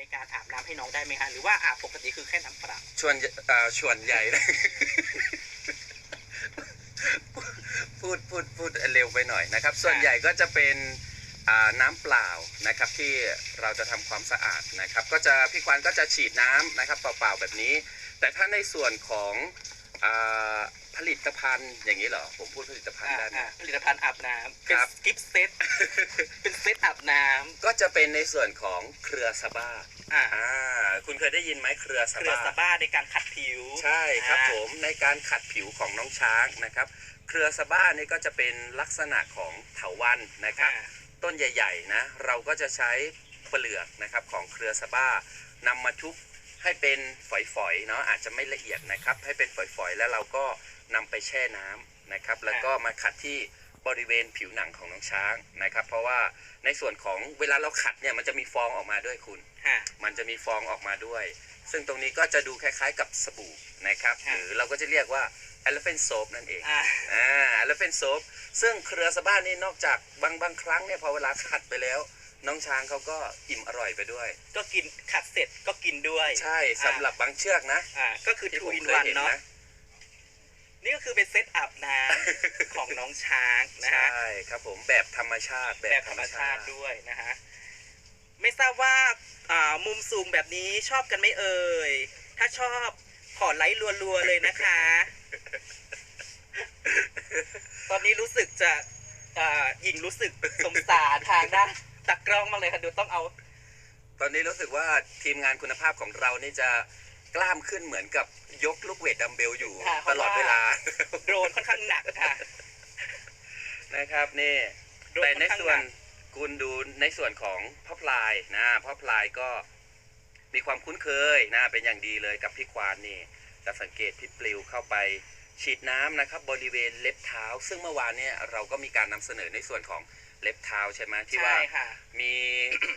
ในการอาบน้ำให้น้องได้ไหมฮะหรือว่าอาบปกติคือแค่น้ำเปล่าชวนเอ่อชวนใหญ่เลย พูดพูดพูดเร็วไปหน่อยนะครับ ส่วนใหญ่ก็จะเป็นอ่าน้ำเปล่านะครับที่เราจะทำความสะอาดนะครับ ก็จะพี่ควานก็จะฉีดน้ำนะครับเปล่าๆแบบนี้ แต่ถ้าในส่วนของอาผลิ ตภัณฑ์อย่างนี้เหรอ ผมพูดผลิตภัณฑ์อ่าได้ไหม อ่าผลิตภัณฑ์อาบน้ำเป็นครับ กิฟต์เซต เป็นเซตอาบน้ก็จะเป็นในส่วนของเครือสบ้าำอ่าอ่าคุณเคยได้ยินไหมเครือสเครือบ้า สบ้าในการขัดผิวใช่ครับอ่า ผมในการขัดผิวของน้องช้างนะครับ เครือสะบ้านี่ก็จะเป็นลักษณะของเถาวันนะครับ อ่า ต้นใหญ่ๆนะเราก็จะใช้เปลือกนะครับของเครือสะบ้านำมาทุบให้เป็นฝอยๆเนาะอาจจะไม่ละเอียดนะครับ ให้เป็นฝอยๆแล้วเราก็ นำไปแช่น้ำนะครับ แล้วก็มาขัดที่บริเวณผิวหนังของน้องช้างนะครับ เพราะว่าในส่วนของเวลาเราขัดเนี่ยมันจะมีฟองออกมาด้วยคุณ ค่ะ มันจะมีฟองออกมาด้วย ซึ่งตรงนี้ก็จะดูคล้ายๆกับสบู่นะครับค่ะหรือเราก็จะเรียกว่า elephant soap นั่นเอง อ่า อ่า elephant soap ซึ่งเครือสะบ้านนี่นอกจากบางบางครั้งเนี่ยพอเวลาขัดไปแล้ว น้องช้างเขาก็อิ่มอร่อยไปด้วย ก็กินขัดเสร็จก็กินด้วยใช่สำหรับบางเชือกนะ อ่าก็คือที่ทูผมอินเคยวันเห็นเนาะนะ นี่ก็คือเป็นเซตอาบน้ำของน้องช้างนะใช่ฮะครับผมแบบธรรมชาติแบบธรรมชาติด้วยนะฮะ ไม่ทราบว่าอ่ามุมสูงแบบนี้ชอบกันไหมเอ่ย ถ้าชอบขอไลค์รัวๆเลยนะคะ ตอนนี้รู้สึกจะอ่าหญิงรู้สึกสงสารทางด้านตักกล้องมากเลยค่ะเดูต้องเอา ตอนนี้รู้สึกว่าทีมงานคุณภาพของเรานี่จะ กล้ามขึ้นเหมือนกับยกลูกเวทดัมเบลอยู่ค่ะตลอดเวลาโดรนค่อนข้างหนักค่ะ นะครับนี่ โดรนแต่ในค่อข้างส่วนหกคุณดูในส่วนของพ่อพลายนะพ่อพลายก็มีความคุ้นเคยนะเป็นอย่างดีเลยกับพี่ควานนี่จะสังเกตพี่ปลิวเข้าไป ฉีดน้ำนะครับบริเวณเล็บเท้า ซึ่งเมื่อวานเนี่ยเราก็มีการนำเสนอในส่วนของเล็บเท้าใช่ไหมที่ว่าใช่ค่ะ มี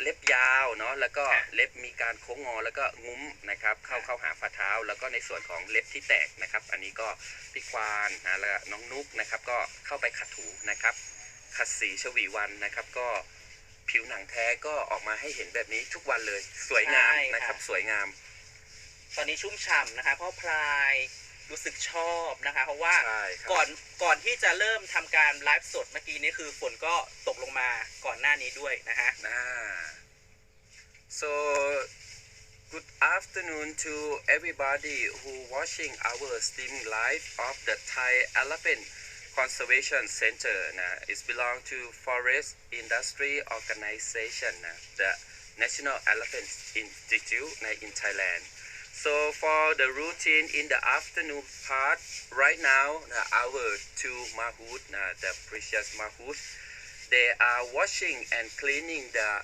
เล็บยาวเนาะแล้วก็ค่ะเล็บมีการโค้งงอแล้วก็งุ้มนะครับเข้าค่ะเข้าหาฝ่าเท้า แล้วก็ในส่วนของเล็บที่แตกนะครับ อันนี้ก็พี่ควานนะแล้วก็น้องนุกนะครับก็เข้าไปขัดถูนะครับขัดสีชวีวันนะครับก็ผิวหนังแท้ก็ออกมาให้เห็นแบบนี้ทุกวันเลยสวยงามใช่ค่ะ นะครับสวยงาม ตอนนี้ชุ่มฉ่ำนะคะ เพราะพลาย รู้สึกชอบนะคะ เพราะว่าใช่ครับ ก่อนก่อนที่จะเริ่มทำการไลฟ์สดเมื่อกี้นี้คือฝนก็ตกลงมาก่อนหน้านี้ด้วยนะฮะ Ah. So good afternoon to everybody who watching our stream live of the Thai Elephant Conservation Center. Nah, it belong to Forest Industry Organization, nah, the National Elephant Institute nah, in Thailand. So for the routine in the afternoon part, right now, our two mahout, the precious mahout, they are washing and cleaning the uh,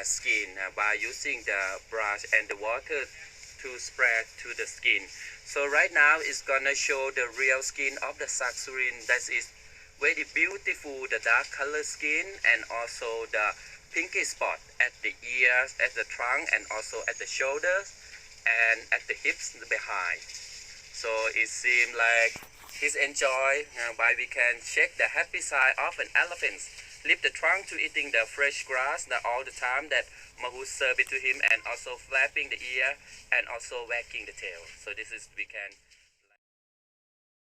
skin by using the brush and the water to spread to the skin. So right now it's gonna show the real skin of the saxurin that is very beautiful, the dark color skin and also the pinky spot at the ears, at the trunk and also at the shoulders and at the hips behind. So it seems like he's enjoy uh, by we can check the happy side of an elephant. Lift the trunk to eating the fresh grass that all the time that Mahu serve it to him and also flapping the ear and also wagging the tail. So this is we can